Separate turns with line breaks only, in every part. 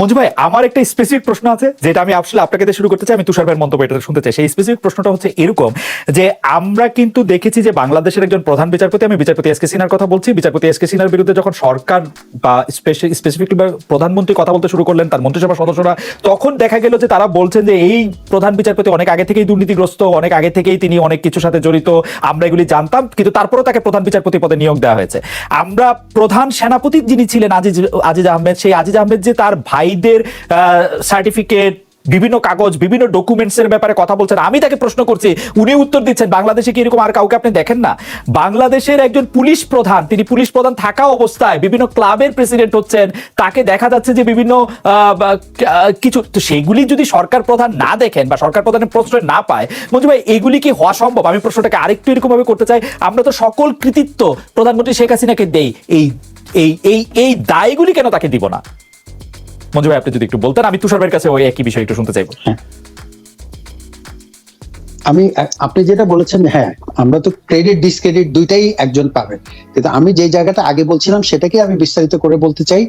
মঞ্জু ভাই, আমার একটা স্পেসিফিক প্রশ্ন আছে, যেটা আমি আসলে আপনাকে দিয়ে শুরু করতে চাই, আমি তুষার ভাইয়ের মন্তব্য এটা শুনতে চাই। সেই স্পেসিফিক প্রশ্নটা হচ্ছে এরকম যে, আমরা কিন্তু দেখেছি যে, বাংলাদেশের একজন প্রধান বিচারপতি, আমি বিচারপতি এস কে সিনহার কথা বলছি, বিচারপতি এস কে সিনহার বিরুদ্ধে যখন সরকার বা স্পেসিফিকলি প্রধানমন্ত্রী কথা বলতে শুরু করলেন, তার মন্ত্রিসভার সদস্যরা, তখন দেখা গেল যে, তারা বলছেন যে, এই প্রধান বিচারপতি অনেক আগে থেকেই দুর্নীতিগ্রস্ত, অনেক আগে থেকেই তিনি অনেক কিছুর সাথে জড়িত, আমরা এগুলি জানতাম, কিন্তু তারপরেও তাকে প্রধান বিচারপতি পদে নিয়োগ দেওয়া হয়েছে। আমরা প্রধান সেনাপতি যিনি ছিলেন আজিজ আজিজ আহমেদ, সেই আজিজ আহমেদ যে, তার ভাইদের সার্টিফিকেট বিভিন্ন কাগজ, বিভিন্ন ডকুমেন্টস এর ব্যাপারে কথা বলছেন। আমি তাকে প্রশ্ন করছি, উনি উত্তর দিচ্ছেন, বাংলাদেশে কি এরকম আর কাউকে আপনি দেখেন না? বাংলাদেশের একজন পুলিশ প্রধান, তিনি পুলিশ প্রধান থাকা অবস্থায় বিভিন্ন ক্লাবের প্রেসিডেন্ট হচ্ছেন, তাকে দেখা যাচ্ছে যে বিভিন্ন কিছু, তো সেগুলি যদি সরকার প্রধান না দেখেন বা সরকার প্রধানের প্রশ্ন না পায়, মঞ্জু ভাই, এগুলি কি হওয়া সম্ভব? আমি প্রশ্নটাকে আরেকটু এরকম ভাবে করতে চাই। আমরা তো সকল কৃতিত্ব প্রধানমন্ত্রী শেখ হাসিনাকে দেই। এই এই এই এই দায়গুলি কেন তাকে দিব না? মঞ্জু ভাই, আপনি যদি একটু বলতেন, আমি তুষার কাছে ওই একই বিষয় একটু শুনতে চাইব।
আমি আপনি যেটা বলেছেন হ্যাঁ আমরা তো ক্রেডিট ডিসক্রেডিট দুইটাই একজন পাবে কিন্তু আমি যে জায়গাটা আগে বলছিলাম, সেটাকে আমি বিস্তারিত করে বলতে চাই,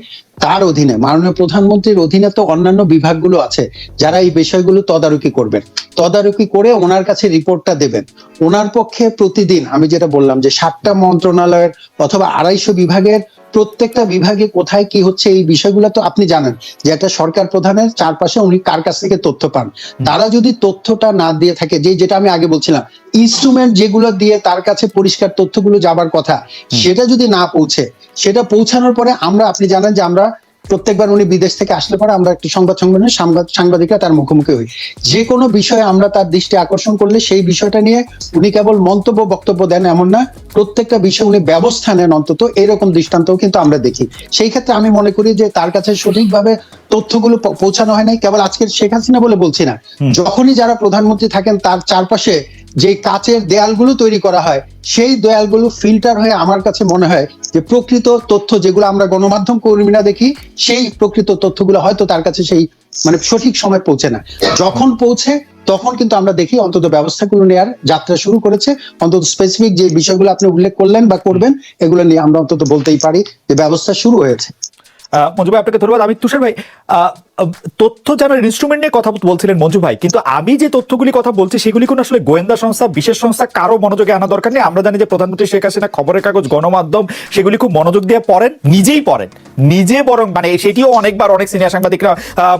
তার অধীনে, মাননীয় প্রধানমন্ত্রীর অধীনে তো অন্যান্য বিভাগগুলো আছে, যারা এই বিষয়গুলো তদারকি করবেন। তদারকি করে ওনার কাছে রিপোর্টটা দেবেন। ওনার পক্ষে প্রতিদিন, আমি যেটা বললাম যে সাতটা মন্ত্রণালয়ের অথবা আড়াইশো বিভাগের প্রত্যেকটা বিভাগে কোথায় কি হচ্ছে এই বিষয়গুলো তো আপনি জানেন যে একটা সরকার প্রধানের চারপাশে উনি কার কাছ থেকে তথ্য পান। তারা যদি তথ্যটা না দিয়ে থাকে যে যেটা আমি আগে বলছিলাম ইনস্ট্রুমেন্ট যেগুলো দিয়ে তার কাছে পরিষ্কার তথ্যগুলো যাবার কথা সেটা যদি না পৌঁছে সেটা পৌঁছানোর পরে আমরা আপনি জানেন যে আমরা প্রত্যেকবার উনি বিদেশ থেকে আসলে পরে আমরা একটি সংবাদ সম্মেলনে সাংবাদিকরা তার মুখোমুখি হই। যে কোনো বিষয়ে আমরা তার দৃষ্টি আকর্ষণ করলে সেই বিষয়টা নিয়ে উনি কেবল মন্তব্য বক্তব্য দেন এমন না প্রত্যেকটা বিষয়ে উনি ব্যবস্থা নেন অন্তত এরকম দৃষ্টান্তও কিন্তু আমরা দেখি। সেই ক্ষেত্রে আমি মনে করি যে তার কাছে সঠিকভাবে তথ্যগুলো পৌঁছানো হয় নাই কেবল আজকের শেখ হাসিনা বলে বলছি না। যখনই যারা প্রধানমন্ত্রী থাকেন তার চারপাশে যে কাচের দেয়ালগুলো তৈরি করা হয়, সেই দেয়ালগুলো ফিল্টার হয়ে আমার কাছে মনে হয় যে প্রকৃত তথ্য যেগুলো আমরা গণমাধ্যম কর্মীরা দেখি, সেই প্রকৃত তথ্যগুলো হয়তো তার কাছে সেই মানে সঠিক সময় পৌঁছে না। যখন পৌঁছে, তখন কিন্তু আমরা দেখি অন্তত ব্যবস্থাগুলো নেওয়ার যাত্রা শুরু করেছে। অন্তত স্পেসিফিক যে বিষয়গুলো আপনি উল্লেখ করলেন বা করবেন, এগুলো নিয়ে আমরা অন্তত বলতেই পারি যে ব্যবস্থা শুরু হয়েছে।
মঞ্জু আপনাকে ধন্যবাদ। আমি তুষার ভাই তথ্য জানার ইনস্ট্রুমেন্ট নিয়ে কথা বলছিলেন মঞ্জু ভাই, কিন্তু আমি যে তথ্যগুলি কথা বলছি সেগুলি কোনো আসলে গোয়েন্দা সংস্থা, বিশেষ সংস্থা কারও মনোযোগে আনা দরকার নেই। আমরা জানি যে প্রধানমন্ত্রী শেখ হাসিনা খবরের কাগজ, গণমাধ্যম, সেগুলি খুব মনোযোগ দিয়ে পড়েন, নিজেই পড়েন। নিজে বরং মানে সেটিও অনেকবার অনেক সিনিয়র সাংবাদিকরা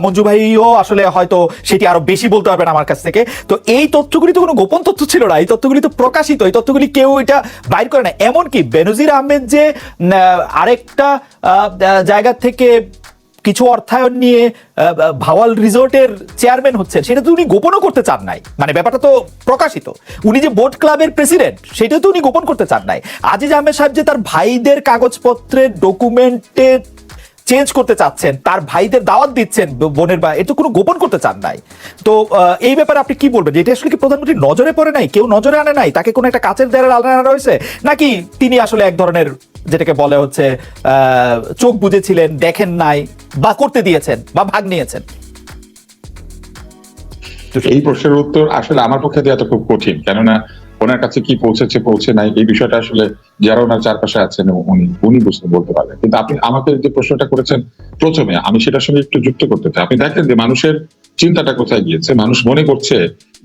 মঞ্জু ভাইও আসলে হয়তো সেটি আরও বেশি বলতে পারবেন আমার কাছ থেকে। তো এই তথ্যগুলি তো কোনো গোপন তথ্য ছিল না, এই তথ্যগুলি তো প্রকাশিত, এই তথ্যগুলি কেউ এটা বাইর করে না। এমনকি বেনজির আহমেদ যে আরেকটা জায়গা থেকে কিছু অর্থায়ন নিয়ে ভাওয়াল রিসোর্টের চেয়ারম্যান হচ্ছেন, সেটা তো উনি গোপনও করতে চান নাই। মানে ব্যাপারটা তো প্রকাশিত। উনি যে বোট ক্লাবের প্রেসিডেন্ট সেটা তো উনি গোপন করতে চান নাই। আজিজ আহমেদ সাহেব যে তার ভাইদের কাগজপত্রের ডকুমেন্টে চেঞ্জ করতে চাচ্ছেন, তার ভাইদের দাওয়াত দিচ্ছেন বোনের বা এটা কোনো গোপন করতে চান নাই। তো এই ব্যাপারে আপনি কি বলবেন? যে এটা আসলে কি প্রধানমন্ত্রী নজরে পড়ে নাই, কেউ নজরে আনে নাই? তাকে কোনো একটা কাচের দেয়ালে আনা আনা রয়েছে? নাকি তিনি আসলে এক ধরনের যেটাকে বলে হচ্ছে চোখ বুঝেছিলেন দেখেন নাই বা করতে দিয়েছেন বা ভাগ নিয়েছেন।
এই প্রশ্নের উত্তর আসলে আমার পক্ষে দেওয়াটা খুব কঠিন, কেননা ওনার কাছে কি পৌঁছেছে, পৌঁছে নাই, এই বিষয়টা আসলে যারা ওনার চারপাশে আছেন, উনি উনি বুঝতে বলতে পারবেন। কিন্তু আপনি আমাকে যে প্রশ্নটা করেছেন প্রথমে, আমি সেটার সঙ্গে একটু যুক্ত করতে চাই। আপনি দেখেন যে মানুষের চিন্তাটা কোথায় গিয়েছে? মানুষ মনে করছে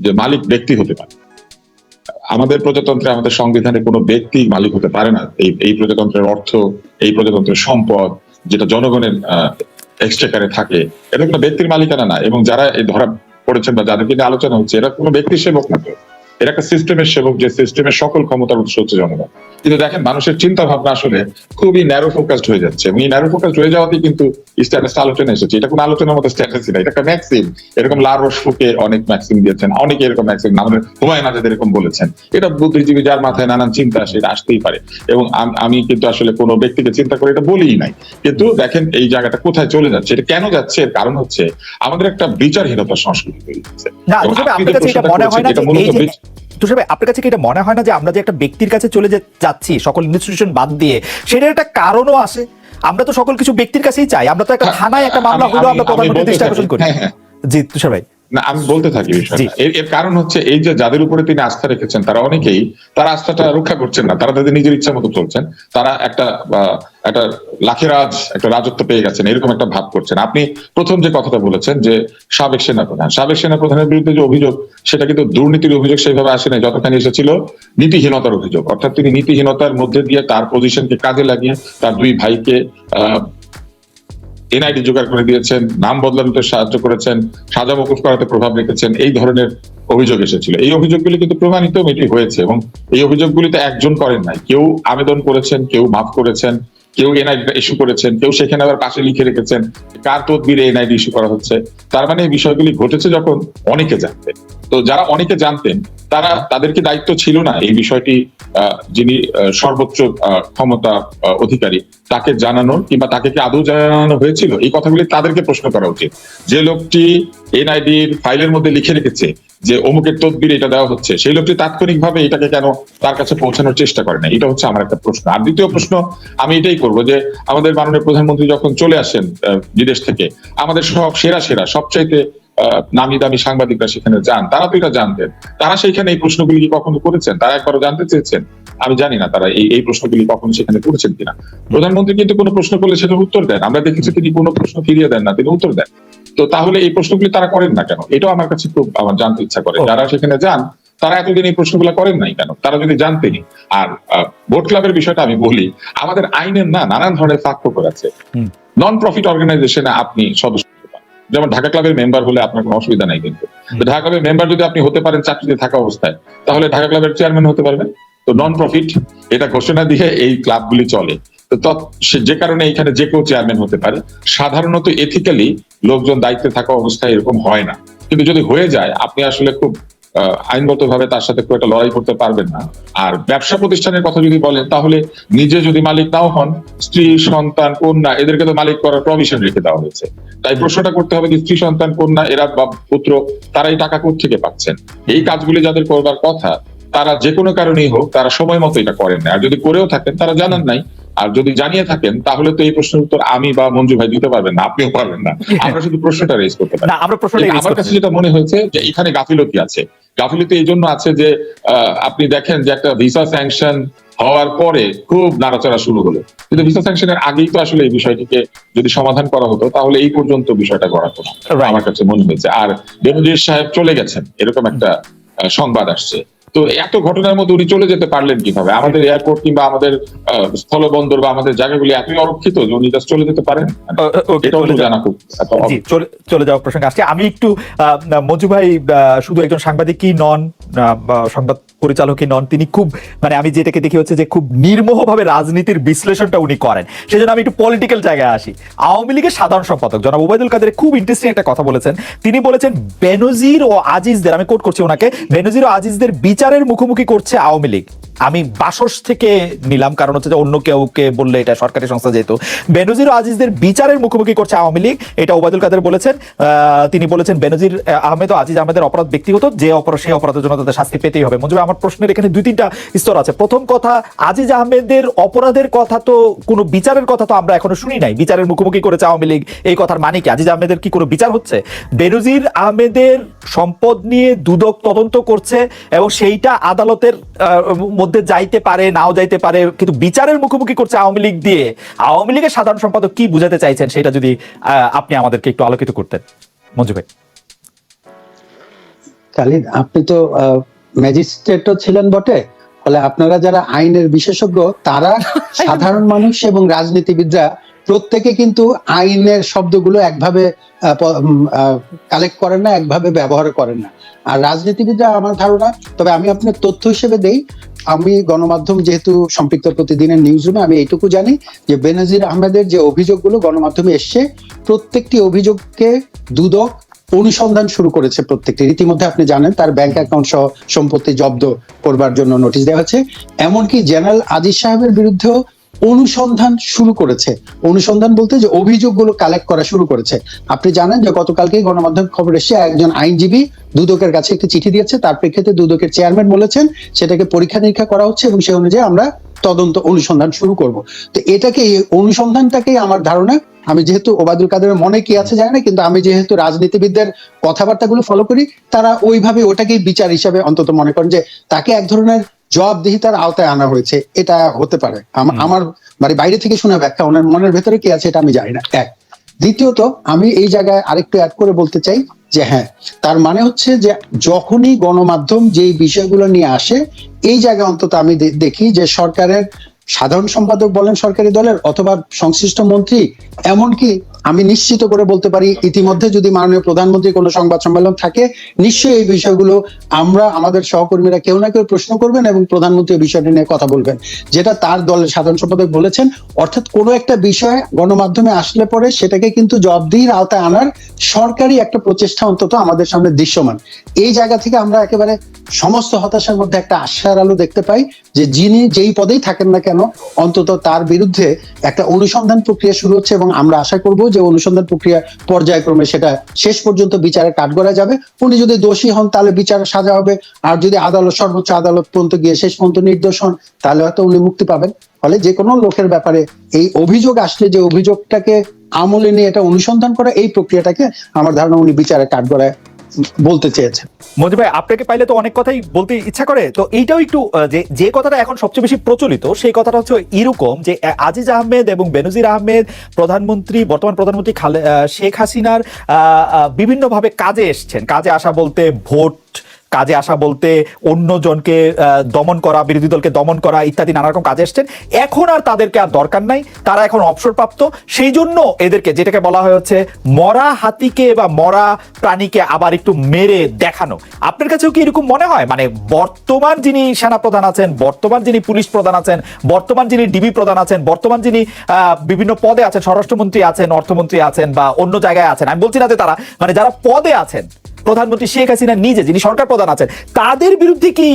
যে মালিক ব্যক্তি হতে পারে। আমাদের প্রজাতন্ত্রে আমাদের সংবিধানে কোনো ব্যক্তি মালিক হতে পারে না। এই এই প্রজাতন্ত্রের অর্থ, এই প্রজাতন্ত্রের সম্পদ যেটা জনগণের এক্সট্রেকারে থাকে, এটা কোনো ব্যক্তির মালিকানা না। এবং যারা এই ধরা পড়েছেন বা যাদেরকে নিয়ে আলোচনা হচ্ছে, এরা কোনো ব্যক্তির সেবক না এরা একটা সিস্টেমের সেবক যে সিস্টেমের সকল ক্ষমতার উৎস হচ্ছে জনগণ। কিন্তু দেখেন মানুষের চিন্তা ভাবনা আসলে খুবই ন্যারো ফোকাসড হয়ে যাচ্ছে। এবং এই ন্যারো ফোকাসড হয়ে যাওয়াতেই কিন্তু স্ট্যাটাস আলোচনা এসেছে। এটা কোনো আলোচনার মতো স্ট্যাটাসই না এটা একটা ম্যাক্সিম এরকম লারোস ফুকে অনেক ম্যাক্সিম দিয়েছেন অনেকে এরকম ম্যাক্সিম আমাদের হুমায়ুন আজাদ এরকম বলেছেন। এটা বুদ্ধিজীবী যার মাথায় নানান চিন্তা আসে এটা আসতেই পারে। এবং আমি কিন্তু আসলে কোনো ব্যক্তিকে চিন্তা করে এটা বলিই নাই। কিন্তু দেখেন এই জায়গাটা কোথায় চলে যাচ্ছে এটা কেন যাচ্ছে? এর কারণ হচ্ছে আমাদের একটা বিচারহীনতার সংস্কৃতি তৈরি হচ্ছে
তুষার ভাই, আপনার কাছে কি এটা মনে হয় না যে আমরা যে একটা ব্যক্তির কাছে চলে যে যাচ্ছি সকল ইনস্টিটিউশন বাদ দিয়ে সেটার একটা কারণও আছে? আমরা তো সকল কিছু ব্যক্তির কাছেই চাই। আমরা তো একটা
হ্যাঁ,
থানায় একটা মামলা হলো আমরা
প্রধানমন্ত্রী
প্রধানমন্ত্রীর দৃষ্টি আকর্ষণ করি
হ্যাঁ, হ্যাঁ।
জি তুষার ভাই।
না আমি বলতে থাকি বিষয়টা। এর কারণ হচ্ছে এই যে যাদের উপরে তিনি আস্থা রেখেছেন তারা অনেকেই তারা আস্থাটা রক্ষা করছেন না। তারা তাদের নিজের ইচ্ছা মতো চলছেন। তারা একটা একটা লাখেরাজ একটা রাজত্ব পেয়ে গেছেন এরকম একটা ভাব করছেন। আপনি প্রথম যে কথাটা বলেছেন যে সাবেক সেনাপ্রধান সাবেক সেনাপ্রধানের বিরুদ্ধে যে অভিযোগ সেটা কিন্তু দুর্নীতির অভিযোগ সেইভাবে আসে নাই যতখানি এসেছিল নীতিহীনতার অভিযোগ। অর্থাৎ তিনি নীতিহীনতার মধ্যে দিয়ে তার পজিশনকে কাজে লাগিয়ে তার দুই ভাইকে আহ এনআইডি জোগাড় করে দিয়েছেন, নাম বদলানোতে সাহায্য করেছেন, সাজা মকুফ করাতে প্রভাব রেখেছেন, এই ধরনের অভিযোগ এসেছিল। এই অভিযোগগুলি কিন্তু প্রমাণিত এটি হয়েছে এবং এই অভিযোগগুলিতে একজন করেন নাই। কেউ আবেদন করেছেন, কেউ মাফ করেছেন কেউ এনআইডি ইস্যু করেছেন, কেউ সেখানে আবার পাশে লিখে রেখেছেন, কার তদবিরে এনআইডি ইস্যু করা হচ্ছে। তার মানে এই বিষয়গুলি ঘটেছে যখন অনেকে জানতেন তো যারা অনেকে জানতেন, তারা তাদেরকে দায়িত্ব ছিল না এই বিষয়টি যিনি সর্বোচ্চ ক্ষমতা অধিকারী, তাকে জানানোর কিংবা তাকে কি আদৌ জানানো হয়েছিল? এই কথাগুলি তাদেরকে প্রশ্ন করা উচিত। যে লোকটি এনআইডির ফাইলের মধ্যে লিখে রেখেছে যে অমুকের তদবির এটা দেওয়া হচ্ছে। সেই লোকটি তাৎক্ষণিকভাবে এটাকে কেন তার কাছে পৌঁছানোর চেষ্টা করে না এটা হচ্ছে আমার একটা প্রশ্ন। আর দ্বিতীয় প্রশ্ন, আমি এটাই করব যে আমাদের মাননীয় প্রধানমন্ত্রী যখন চলে আসেন বিদেশ থেকে, আমাদের সব সেরা সেরা, সবচাইতে নামি দামি সাংবাদিকরা সেখানে যান, তারা তো এটা জানতেন। তারা সেইখানে এই প্রশ্নগুলি কি কখনো করেছেন? তারা একবারও জানতে চেয়েছেন? আমি জানি না তারা এই এই প্রশ্নগুলি কখনো সেখানে করেছেন কিনা। প্রধানমন্ত্রী কিন্তু কোনো প্রশ্ন করলে সেটার উত্তর দেন। আমরা দেখেছি তিনি কোনো প্রশ্ন ফিরিয়ে দেন না তিনি উত্তর দেন। তো তাহলে এই প্রশ্নগুলি তারা করেন না কেন? এটাও আমার কাছে খুব আমার জানতে ইচ্ছা করে। যারা সেখানে যান তারা এতদিন এই প্রশ্নগুলো করেন নাই কেন? তারা যদি জানতেনি আর ভোট ক্লাবের বিষয়টা আমি বলি আমাদের আইনের না নানান ধরনের ফাঁক ফোকর আছে। নন প্রফিট অর্গানাইজেশনে আপনি সদস্য যেমন ঢাকা ক্লাবের মেম্বার হলে আপনার কোনো অসুবিধা নাই কিন্তু। ঢাকা ক্লাবের মেম্বার যদি আপনি হতে পারেন চাকরিতে থাকা অবস্থায় তাহলে ঢাকা ক্লাবের চেয়ারম্যান হতে পারবেন? তো নন প্রফিট এটা ঘোষণা দিয়ে এই ক্লাবগুলি চলে। যে কারণে এখানে যে কেউ চেয়ারম্যান হতে পারে, সাধারণত এথিক্যালি লোকজন দায়িত্বে থাকা অবস্থায় এরকম হয় না। কিন্তু যদি হয়ে যায়, আপনি আসলে খুব আইনগত ভাবে তার সাথে খুব একটা লড়াই করতে পারবেন না। আর ব্যবসা প্রতিষ্ঠানের কথা যদি বলেন, তাহলে নিজে যদি মালিক নাও হন, স্ত্রী, সন্তান, কন্যা, এদেরকে তো মালিক করার প্রভিশন রেখে দেওয়া হয়েছে। তাই প্রশ্নটা করতে হবে যে স্ত্রী, সন্তান, কন্যা, এরা বা পুত্র তারা এই টাকা থেকে পাচ্ছেন? এই কাজগুলি যাদের করবার কথা তারা যে কোনো কারণেই হোক তারা সময় মতো এটা করেন না আর যদি করেও থাকেন তারা জানান নাই। আর যদি জানিয়ে থাকেন তাহলে তো এই প্রশ্নের উত্তর আমি বা মঞ্জু ভাই দিতে পারবেন না আপনিও পারবেন না। আমরা শুধু প্রশ্নটা রেজ করতে পারি।
আমরা
কাছে যেটা মনে হয়েছে যে এখানে গাফিলতি আছে। গাফিলতি এই জন্য আছে যে আপনি দেখেন যে একটা ভিসা স্যাংশন হওয়ার পরে খুব নাড়াচাড়া শুরু হলো। কিন্তু ভিসা স্যাংশনের আগেই তো আসলে এই বিষয়টিকে যদি সমাধান করা হতো তাহলে এই পর্যন্ত বিষয়টা গড়াতো. আমার কাছে মনে হয়েছে। আর বেনজির সাহেব চলে গেছেন এরকম একটা সংবাদ আসছে। তো এত ঘটনার মধ্যে উনি চলে যেতে পারলেন কীভাবে? আমাদের এয়ারপোর্ট কিংবা আমাদের স্থলবন্দর বা আমাদের জায়গাগুলি এতই অরক্ষিত যে উনি জাস্ট চলে যেতে পারেন?
চলে যাওয়ার প্রসঙ্গে আসছে। আমি একটু মঞ্জু ভাই শুধু একজন সাংবাদিকই নন? সংবাদ পরিচালকই নন, তিনি খুব মানে আমি যেটাকে দেখি হচ্ছে যে খুব নির্মোহভাবে রাজনীতির বিশ্লেষণটা উনি করেন। সেই জন্য আমি একটু পলিটিক্যাল জায়গায় আসি। আওয়ামী লীগের সাধারণ সম্পাদক জনাব ওবায়দুল কাদের খুব ইন্টারেস্টিং একটা কথা বলেছেন। তিনি বলেছেন, বেনজির ও আজিজদের, আমি কোট করছি ওনাকে, বেনজির ও আজিজদের বিচারের মুখোমুখি করছে আওয়ামী লীগ। আমি বাসস থেকে নিলাম, কারণ হচ্ছে যে অন্য কেউকে বললে এটা সরকারি সংস্থা যেহেতু। বেনজির আজিজদের বিচারের মুখোমুখি করছে আওয়ামী লীগ, এটা ওবায়দুল কাদের বলেছেন। তিনি বলেছেন, বেনজির আহমেদ ও আজিজ আহমেদের অপরাধ ব্যক্তিগত, যে অপরাধ, সেই অপরাধের জন্য তাদের শাস্তি পেতেই হবে। মঞ্জুর আমার প্রশ্নের এখানে দুই তিনটা স্তর আছে। প্রথম কথা, আজিজ আহমেদের অপরাধের কথা তো, কোনো বিচারের কথা তো আমরা এখনও শুনি নাই। বিচারের মুখোমুখি করেছে আওয়ামী লীগ, এই কথার মানে কি? আজিজ আহমেদের কি কোনো বিচার হচ্ছে? বেনজির আহমেদের সম্পদ নিয়ে দুদক তদন্ত করছে, এবং সেইটা আদালতের মধ্যে যাইতে পারে, নাও যাইতে পারে, কিন্তু বিচারের মুখোমুখি করছে আওয়ামী লীগ দিয়ে। আওয়ামী লীগের সাধারণ সম্পাদক কি বুঝাতে চাইছেন সেটা যদি আপনি আমাদেরকে একটু আলোকিত করতেন। মঞ্জু ভাই।
খালিদ, আপনি তো ম্যাজিস্ট্রেটও ছিলেন বটে। ফলে আপনারা যারা আইনের বিশেষজ্ঞ, তারা সাধারণ মানুষ এবং রাজনীতিবিদরা প্রত্যেকে কিন্তু আইনের শব্দগুলো একভাবে কালেক্ট করেন না, একভাবে ব্যবহার করেন না। আর রাজনীতিবিদরা আমার ধারণা, তবে আমি আপনার তথ্য হিসেবে দেই আমি গণমাধ্যম যেহেতু সম্পৃক্ত প্রতিদিনের নিউজ রুমে আমি এইটুকু জানি যে বেনজির আহমেদের যে অভিযোগগুলো গণমাধ্যমে এসছে, প্রত্যেকটি অভিযোগকে দুদক অনুসন্ধান শুরু করেছে প্রত্যেকটি। রীতিমধ্যে আপনি জানেন তার ব্যাংক অ্যাকাউন্ট সহ সম্পত্তি জব্দ করবার জন্য নোটিশ দেওয়া হচ্ছে এমনকি জেনারেল আজিজ সাহেবের বিরুদ্ধেও অনুসন্ধান শুরু করেছে। অনুসন্ধান বলতে যে অভিযোগগুলো কালেক্ট করা শুরু করেছে। আপনি জানেন যে গতকালকেই গণমাধ্যম খবর এসেছে একজন আইনজীবী দুদকের কাছে একটি চিঠি দিয়েছে। তার প্রেক্ষিতে দুদকের চেয়ারম্যান বলেছেন, সেটাকে পরীক্ষা নিরীক্ষা করা হচ্ছে এবং সেই অনুযায়ী আমরা তদন্ত অনুসন্ধান শুরু করব। তো এটাকে এই অনুসন্ধানটাকেই আমার ধারণা, আমি যেহেতু ওবায়দুল কাদেরের মনে কি আছে জানি না, কিন্তু আমি যেহেতু রাজনীতিবিদদের কথাবার্তাগুলো ফলো করি, তারা ওইভাবে ওটাকেই বিচার হিসাবে অন্তত মনে করেন যে তাকে এক ধরনের জবাবদিহিতার আওতায় আনা হয়েছে এটা হতে পারে। আমার মানে বাইরে থেকে শোনা ব্যাখ্যা ওনার মনের ভেতরে কি আছে এটা আমি জানি না। এক। দ্বিতীয়ত আমি এই জায়গায় আরেকটু অ্যাড করে বলতে চাই যে হ্যাঁ তার মানে হচ্ছে যে যখনই গণমাধ্যম যেই বিষয়গুলো নিয়ে আসে এই জায়গায় অন্তত আমি দেখি যে সরকারের সাধারণ সম্পাদক বলেন সরকারি দলের অথবা সংশ্লিষ্ট মন্ত্রী এমনকি আমি নিশ্চিত করে বলতে পারি, ইতিমধ্যে যদি মাননীয় প্রধানমন্ত্রী কোনো সংবাদ সম্মেলন থাকে, নিশ্চয়ই এই বিষয়গুলো আমরা, আমাদের সহকর্মীরা কেউ না কেউ প্রশ্ন করবেন এবং প্রধানমন্ত্রী বিষয়টি নিয়ে কথা বলবেন। যেটা তার দলের সাধারণ সম্পাদক বলেছেন, অর্থাৎ কোনো একটা বিষয় গণমাধ্যমে আসলে পরে সেটাকে কিন্তু জবাবদিহির আওতায় আনার সরকারি একটা প্রচেষ্টা অন্তত আমাদের সামনে দৃশ্যমান। এই জায়গা থেকে আমরা একেবারে সমস্ত হতাশার মধ্যে একটা আশার আলো দেখতে পাই যে যিনি যেই পদেই থাকেন না কেন, অন্তত তার বিরুদ্ধে একটা অনুসন্ধান প্রক্রিয়া শুরু হচ্ছে এবং আমরা আশা করব যে অনুসন্ধান প্রক্রিয়া পর্যায়ক্রমে সেটা শেষ পর্যন্ত বিচারে কাঠগড়া যাবে। উনি যদি দোষী হন, তাহলে বিচার সাজা হবে। আর যদি আদালত, সর্বোচ্চ আদালত পর্যন্ত গিয়ে শেষ পর্যন্ত নির্দোষ হন, তাহলে হয়তো উনি মুক্তি পাবেন। ফলে যে কোনো লোকের ব্যাপারে এই অভিযোগ আসলে যে অভিযোগটাকে আমলে নিয়ে এটা অনুসন্ধান করা, এই প্রক্রিয়াটাকে আমার ধারণা উনি বিচারে কাঠগড়ায় বলতে চেয়েছেন
মঞ্জু ভাই, আপনাকে পাইলে তো অনেক কথাই বলতে ইচ্ছা করে। তো এইটাও একটু যে যে কথাটা এখন সবচেয়ে বেশি প্রচলিত, সেই কথাটা হচ্ছে এরকম যে আজিজ আহমেদ এবং বেনজির আহমেদ, প্রধানমন্ত্রী, বর্তমান প্রধানমন্ত্রী খালে শেখ হাসিনার বিভিন্নভাবে কাজে এসছেন। কাজে আসা বলতে ভোট কাজে আসা বলতে অন্যজনকে দমন করা, বিরোধী দলকে দমন করা ইত্যাদি নানা রকম কাজে এসছেন। এখন আর তাদেরকে আর দরকার নাই। তারা এখন অবসরপ্রাপ্ত। সেই জন্য এদেরকে, যেটাকে বলা হয় হচ্ছে মরা হাতিকে বা মরা প্রাণীকে আবার একটু মেরে দেখানো। আপনার কাছেও কি এরকম মনে হয়? মানে বর্তমান যিনি সেনাপ্রধান আছেন, বর্তমান যিনি পুলিশ প্রধান আছেন, বর্তমান যিনি ডিবি প্রধান আছেন, বর্তমান যিনি বিভিন্ন পদে আছেন, স্বরাষ্ট্রমন্ত্রী আছেন, অর্থমন্ত্রী আছেন বা অন্য জায়গায় আছেন, আমি বলছি না যে তারা মানে যারা পদে আছেন প্রধানমন্ত্রী শেখ হাসিনা নিজে যিনি সরকার প্রধান আছেন, তাদের বিরুদ্ধে কি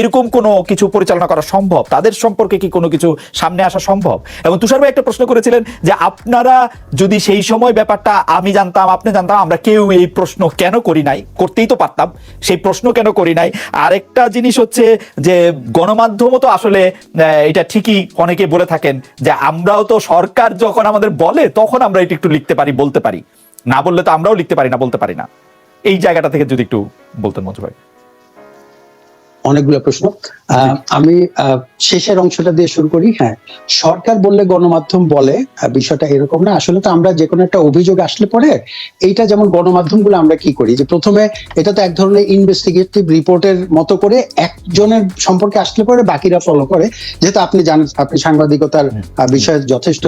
এরকম কোনো কিছু পরিচালনা করা সম্ভব? তাদের সম্পর্কে কি কোনো কিছু সামনে আসা সম্ভব? এবং তুষার ভাই একটা প্রশ্ন করেছিলেন যে আপনারা যদি সেই সময় ব্যাপারটা আমি জানতাম, আপনি জানতাম, আমরা কেউ এই প্রশ্ন কেন করি নাই? করতেই তো পারতাম। সেই প্রশ্ন কেন করি নাই? আরেকটা জিনিস হচ্ছে যে গণমাধ্যমও তো আসলে এটা ঠিকই অনেকে বলে থাকেন যে আমরাও তো সরকার যখন আমাদের বলে, তখন আমরা এটা একটু লিখতে পারি, বলতে পারি। না বললে তো আমরাও লিখতে পারি না, বলতে পারি না। এই জায়গাটা থেকে যদি একটু বলতেন মঞ্জু ভাই।
অনেকগুলো প্রশ্ন। আমি শেষের অংশটা দিয়ে শুরু করি। হ্যাঁ সরকার বললে গণমাধ্যম বলে বিষয়টা এরকম না। আসলে তো আমরা যে কোনো একটা অভিযোগ আসলে পরে এইটা যেমন গণমাধ্যমগুলো আমরা কি করি? যে প্রথমে এটা তো এক ধরনের ইনভেস্টিগেটিভ রিপোর্টের মতো করে একজনের সম্পর্কে আসলে পরে বাকিরা ফলো করে। যেহেতু আপনি জানেন আপনি সাংবাদিকতার বিষয়ে যথেষ্ট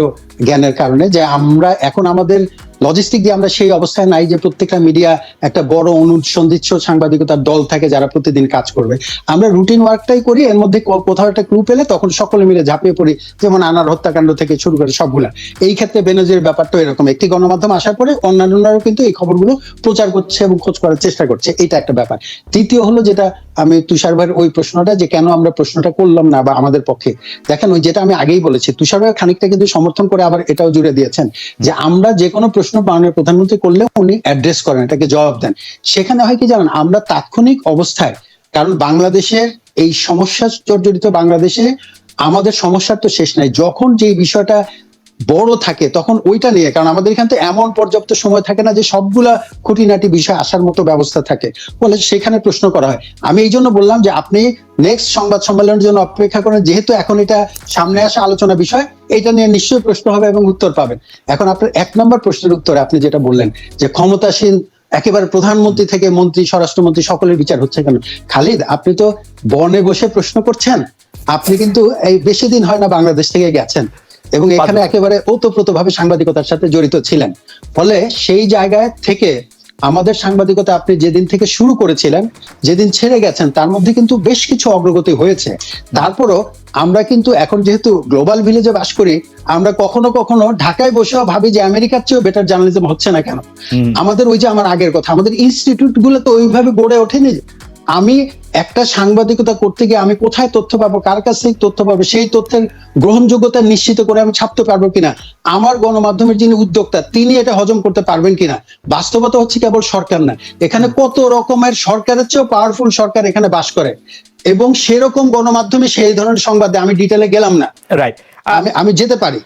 জ্ঞানের কারণে যে আমরা এখন আমাদের লজিস্টিক দিয়ে আমরা সেই অবস্থায় নাই যে প্রত্যেকটা মিডিয়া একটা বড় অনুসন্ধিৎস সাংবাদিকতার দল থাকে যারা প্রতিদিন কাজ করবে। আমরা রুটিন ওয়ার্কটাই করি, এর মধ্যে কোথাও একটা ক্লু পেলে তখন সকলে মিলে ঝাঁপিয়ে পড়ি, যেমন আনার হত্যাকাণ্ড থেকে শুরু করে সবগুলা। এই ক্ষেত্রে বেনজির ব্যাপারটা এরকম। একটি গণমাধ্যম আসার পরে অন্যান্যরাও কিন্তু এই খবরগুলো প্রচার করছে এবং খোঁজ করার চেষ্টা করছে। এটা একটা ব্যাপার। তৃতীয় হলো যেটা আমি তুষার ভাইয়ের ওই প্রশ্নটা যে কেন আমরা প্রশ্নটা করলাম না বা আমাদের পক্ষে। দেখেন, ওই যেটা আমি আগেই বলেছি, তুষার খানিকটা কিন্তু সমর্থন করে আবার এটাও জুড়ে দিয়েছেন যে আমরা যে কোনো প্রশ্ন মাননীয় প্রধানমন্ত্রী করলে উনি অ্যাড্রেস করেন, এটাকে জবাব দেন। সেখানে হয় কি জানেন, আমরা তাৎক্ষণিক অবস্থায়, কারণ বাংলাদেশের এই সমস্যা জর্জরিত বাংলাদেশে আমাদের সমস্যার তো শেষ নাই। যখন যে বিষয়টা বড় থাকে, তখন ওইটা নিয়ে, কারণ আমাদের এখান থেকে এমন পর্যাপ্ত সময় থাকে না যে সবগুলা খুঁটিনাটি বিষয় আসার মতো ব্যবস্থা থাকে। বলে সেখানে প্রশ্ন করা হয়। আমি এই জন্য বললাম যে আপনি নেক্সট সংবাদ সম্মেলনের জন্য অপেক্ষা করেন, যেহেতু এখন এটা সামনে আসা আলোচনা বিষয় এটা নিয়ে নিশ্চয়ই প্রশ্ন হবে এবং উত্তর পাবেন। এখন আপনার এক নম্বর প্রশ্নের উত্তরে আপনি যেটা বললেন, যে ক্ষমতাসীন, একেবারে প্রধানমন্ত্রী থেকে মন্ত্রী, স্বরাষ্ট্রমন্ত্রী, সকলের বিচার হচ্ছে কেন? খালিদ, আপনি তো বনে বসে প্রশ্ন করছেন। আপনি কিন্তু এই বেশি দিন হয় না বাংলাদেশ থেকে গেছেন। এবং এখানে একেবারে ওতপ্রোত ভাবে সাংবাদিকতার সাথে জড়িত ছিলেন। ফলে সেই জায়গায় থেকে আমাদের সাংবাদিকতা আপনি যেদিন থেকে শুরু করেছিলেন যেদিন ছেড়ে গেছেন তার মধ্যে কিন্তু বেশ কিছু অগ্রগতি হয়েছে। তারপরও আমরা কিন্তু এখন যেহেতু গ্লোবাল ভিলেজে বাস করি আমরা কখনো কখনো ঢাকায় বসেও ভাবি যে আমেরিকার চেয়েও বেটার জার্নালিজম হচ্ছে না কেন? আমাদের ওই যে আমার আগের কথা আমাদের ইনস্টিটিউটগুলো তো ওইভাবে গড়ে ওঠেনি। আমি একটা সাংবাদিকতা করতে গিয়ে আমি কোথায় তথ্য পাবো, কার কাছ থেকে তথ্য পাবো, সেই তথ্যের গ্রহণযোগ্যতা নিশ্চিত করে আমি ছাপতে পারব কিনা, আমার গণমাধ্যমের যিনি উদ্যোক্তা, তিনি এটা হজম করতে পারবেন কিনা? বাস্তবতা হচ্ছে কেবল সরকার না। এখানে কত রকমের সরকারের চেয়েও পাওয়ারফুল সরকার এখানে বাস করে। এবং সেরকম গণমাধ্যমে সেই ধরনের সংবাদে আমি ডিটেলে গেলাম না।
রাইট
আমি আমি যেতে পারি।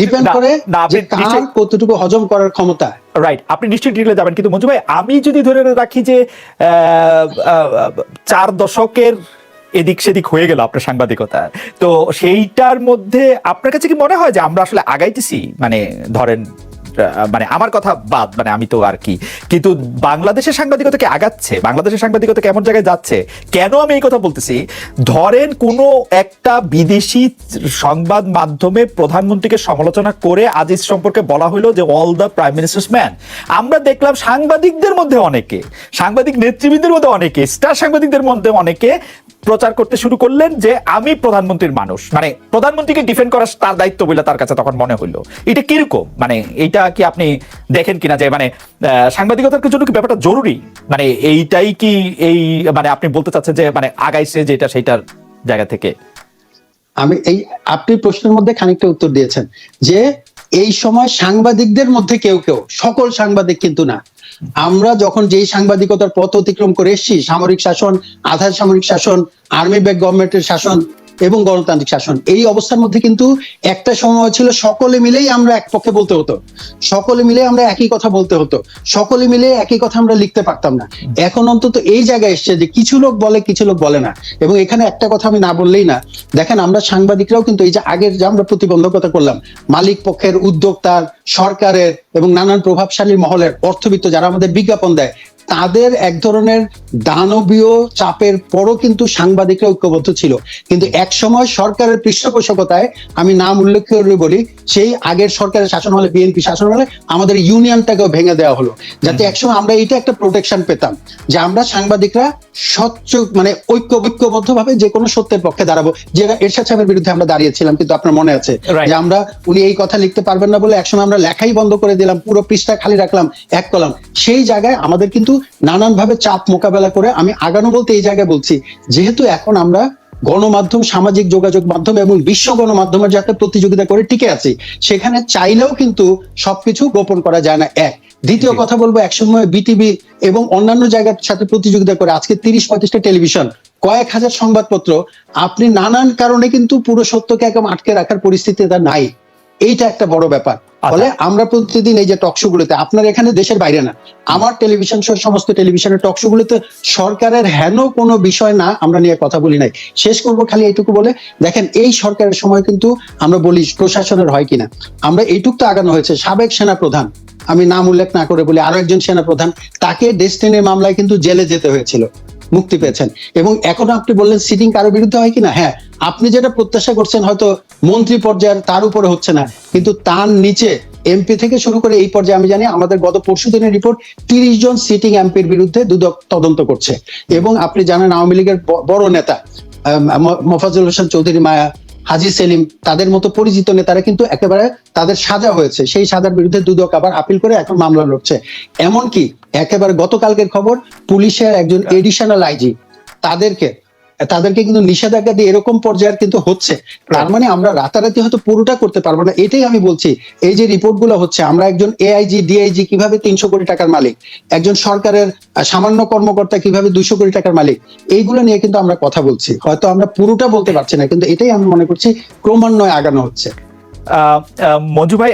ডিপেন্ড করে
আপনি
যে কার কতটুকু হজম করার ক্ষমতা।
রাইট আপনি নিশ্চয়ই ডিটেলে যাবেন কিন্তু মঞ্জু ভাই আমি যদি ধরে রাখি যে চার দশকের এদিক সেদিক হয়ে গেল আপনার সাংবাদিকতা। তো সেইটার মধ্যে আপনার কাছে কি মনে হয় যে আমরা আসলে আগাইতেছি? মানে ধরেন মানে আমার কথা বাদ মানে আমি তো আর কি। কিন্তু বাংলাদেশের সাংবাদিকতা কি আগাচ্ছে, বাংলাদেশের সাংবাদিকতা কেমন জায়গায় যাচ্ছে? কেন আমি এই কথা বলতেছি? ধরেন কোনো একটা বিদেশি সংবাদ মাধ্যমে প্রধানমন্ত্রীকে সমালোচনা করে আজিজ সম্পর্কে বলা হলো যে all the prime minister's man আমরা দেখলাম সাংবাদিকদের মধ্যে অনেকে, সাংবাদিক নেতৃবৃন্দের মধ্যে অনেকে, স্টার সাংবাদিকদের মধ্যে অনেকে প্রচার করতে শুরু করলেন যে, আমি প্রধানমন্ত্রীর মানুষ। মানে প্রধানমন্ত্রীকে ডিফেন্ড করা তার দায়িত্ব বলে তার কাছে তখন মনে হইল এটা কীরকম? মানে এইটা কি আপনি দেখেন কিনা যে মানে সাংবাদিকতার জন্য কি ব্যাপারটা জরুরি? মানে এইটাই কি এই মানে আপনি বলতে চাচ্ছেন যে মানে আগাইছে যেটা সেইটার জায়গা থেকে?
আমি এই, আপনি প্রশ্নের মধ্যে খানিকটা উত্তর দিয়েছেন যে, এই সময় সাংবাদিকদের মধ্যে কেউ কেউ, সকল সাংবাদিক কিন্তু না। আমরা যখন যেই সাংবাদিকতার পথ অতিক্রম করে এসেছি, সামরিক শাসন, আধার সামরিক শাসন, আর্মি ব্যাক গভর্নমেন্টের শাসন এবং গণতান্ত্রিক শাসন। এই অবস্থার মধ্যে কিন্তু একটা সময় ছিল সকলে মিলেই আমরা এক পক্ষে বলতে হতো। সকলে মিলে আমরা একই কথা বলতে হতো। সকলে মিলে একই কথা আমরা লিখতে পারতাম না। এখন অন্তত এই জায়গায় এসছে যে কিছু লোক বলে, কিছু লোক বলে না। এবং এখানে একটা কথা আমি না বললেই না। দেখেন, আমরা সাংবাদিকরাও কিন্তু এই যে আগের যে আমরা প্রতিবন্ধকতা করলাম, মালিক পক্ষের উদ্যোক্তার, সরকারের এবং নানান প্রভাবশালী মহলের অর্থবিত্ত যারা আমাদের বিজ্ঞাপন দেয় তাদের এক ধরনের দানবীয় চাপের পরও কিন্তু সাংবাদিকরা ঐক্যবদ্ধ ছিল। কিন্তু এক সময় সরকারের পৃষ্ঠপোষকতায় আমি নাম উল্লেখ করে বলি সেই আগের সরকারের শাসন হলে বিএনপি শাসন হলে আমাদের ইউনিয়নটাকেও ভেঙে দেওয়া হলো। যাতে একসময় আমরা এটা একটা প্রোটেকশন পেতাম যে আমরা সাংবাদিকরা স্বচ্ছ মানে ঐক্য ঐক্যবদ্ধ ভাবে যে কোনো সত্যের পক্ষে দাঁড়াবো। যে এরশাদ সাহেবের বিরুদ্ধে আমরা দাঁড়িয়েছিলাম কিন্তু আপনার মনে আছে. যে আমরা উনি এই কথা লিখতে পারবেন না বলে একসময় আমরা লেখাই বন্ধ করে দিলাম পুরো পৃষ্ঠা খালি রাখলাম এক কলাম। সেই জায়গায় আমাদের কিন্তু নানান ভাবে চাপ মোকাবেলা করে আমি আগানো বলতে এই জায়গায় বলছি যেহেতু এখন আমরা গণমাধ্যম সামাজিক যোগাযোগ মাধ্যম এবং বিশ্ব গণমাধ্যমের যাতে প্রতিযোগিতা করে টিকে আছি সেখানে চাইলেও কিন্তু সবকিছু গোপন করা যায় না এক। দ্বিতীয় কথা বলব একসময় বিটিভি এবং অন্যান্য জায়গার সাথে প্রতিযোগিতা করে আজকে তিরিশ পঁয়ত্রিশটা টেলিভিশন কয়েক হাজার সংবাদপত্র আপনি নানান কারণে কিন্তু পুরো সত্যকে একদম আটকে রাখার পরিস্থিতি তা নাই। এইটা একটা বড় ব্যাপার। ফলে আমরা প্রতিদিন এই যে টকশো গুলোতে আপনার এখানে দেশের বাইরে না আমার টেলিভিশন সহ সমস্ত টেলিভিশনের টকশো গুলোতে সরকারের হেন কোনো বিষয় না আমরা নিয়ে কথা বলি নাই। শেষ করব খালি এইটুকু বলে দেখেন এই সরকারের সময় কিন্তু আমরা বলি প্রশাসনের হয় কিনা। আমরা এইটুক তো আগানো হয়েছে সাবেক সেনা প্রধান আমি নাম উল্লেখ না করে বলি আরও একজন সেনা প্রধান তাকে ডেস্টিনির মামলায় কিন্তু জেলে যেতে হয়েছিল মুক্তি পেয়েছেন। এবং এখন আপনি বললেন সিটিং কারও বিরুদ্ধে হয় কিনা? হ্যাঁ আপনি যেটা প্রত্যাশা করছেন হয়তো মন্ত্রী পর্যায়ের তার উপরে হচ্ছে না। কিন্তু তার নিচে এমপি থেকে শুরু করে এই পর্যায়ে আমি জানি আমাদের গত পরশু দিনের রিপোর্ট তিরিশ জন সিটিং এমপির বিরুদ্ধে দুদক তদন্ত করছে। এবং আপনি জানেন আওয়ামী লীগের বড় নেতা আহ, ম- হোসেন চৌধুরী মায়া হাজি সেলিম তাদের মতো পরিচিত নেতারা কিন্তু একেবারে তাদের সাজা হয়েছে। সেই সাজার বিরুদ্ধে দুদক আবার আপিল করে এখন মামলা লড়ছে। এমনকি একেবারে গতকালকের খবর পুলিশের একজন এডিশনাল আইজি তাদেরকে তাদেরকে কিন্তু নিষেধাজ্ঞা দিয়ে এরকম পর্যায়ের কিন্তু হচ্ছে। তার মানে আমরা রাতারাতি হয়তো পুরোটা করতে পারব না। এটাই আমি বলছি, এই যে রিপোর্ট হচ্ছে, আমরা একজন এআইজি ডিআইজি কীভাবে তিনশো কোটি টাকার মালিক? একজন সরকারের সামান্য কর্মকর্তা কীভাবে দুইশো কোটি টাকার মালিক? এইগুলো নিয়ে কিন্তু আমরা কথা বলছি। হয়তো আমরা পুরোটা বলতে পারছি না, কিন্তু এটাই আমি মনে করছি ক্রমান্বয়ে আগানো হচ্ছে।
মঞ্জু ভাই